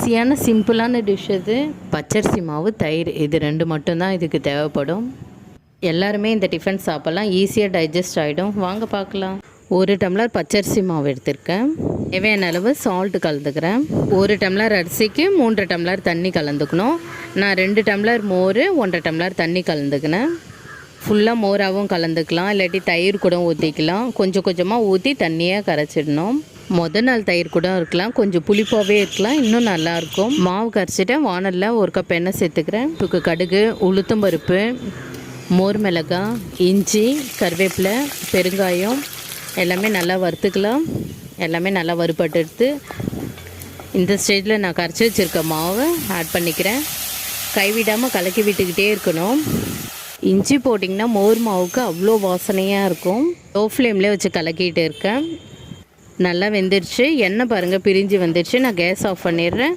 ஈஸியான சிம்பிளான டிஷ் இது பச்சரிசி மாவு தயிர். இது ரெண்டு மட்டும்தான் இதுக்கு தேவைப்படும். எல்லாருமே இந்த டிஃபன் சாப்பிட்லாம். ஈஸியாக டைஜஸ்ட் ஆகிடும் வாங்க பார்க்கலாம். ஒரு டம்ளர் பச்சரிசி மாவு எடுத்திருக்கேன். தேவையான அளவு சால்ட்டு கலந்துக்கிறேன். ஒரு டம்ளர் அரிசிக்கு மூன்று டம்ளர் தண்ணி கலந்துக்கணும். நான் ரெண்டு டம்ளர் மோர் ஒன்றரை டம்ளர் தண்ணி கலந்துக்கினேன். ஃபுல்லாக மோராகவும் கலந்துக்கலாம். இல்லாட்டி தயிர் கூட ஊற்றிக்கலாம் கொஞ்சம் கொஞ்சமாக ஊற்றி தண்ணியாக கரைச்சிடணும். முத நாள் தயிர் கூட இருக்கலாம். கொஞ்சம் புளிப்பாகவே இருக்கலாம். இன்னும் நல்லாயிருக்கும் மாவு கரைச்சிட்டேன். வானலில் ஒரு கப் எண்ணெய் சேர்த்துக்கிறேன். இதுக்கு கடுகு உளுத்தம் பருப்பு மோர் மிளகாய் இஞ்சி கருவேப்பிலை பெருங்காயம் எல்லாமே நல்லா வறுத்துக்கலாம். எல்லாமே நல்லா வறுபட்டு எடுத்து இந்த ஸ்டேஜில் நான் கரைச்சி வச்சுருக்க மாவை ஆட் பண்ணிக்கிறேன். கைவிடாமல் கலக்கி விட்டுக்கிட்டே இருக்கணும். இஞ்சி போட்டிங்கன்னா மோர் மாவுக்கு அவ்வளோ வாசனையாக இருக்கும். லோ ஃப்ளேம்லேயே வச்சு கலக்கிட்டு இருக்கேன். நல்லா வெந்துருச்சு. எண்ணெய் பாருங்கள் பிரிஞ்சு வந்துடுச்சு நான் கேஸ் ஆஃப் பண்ணிடுறேன்.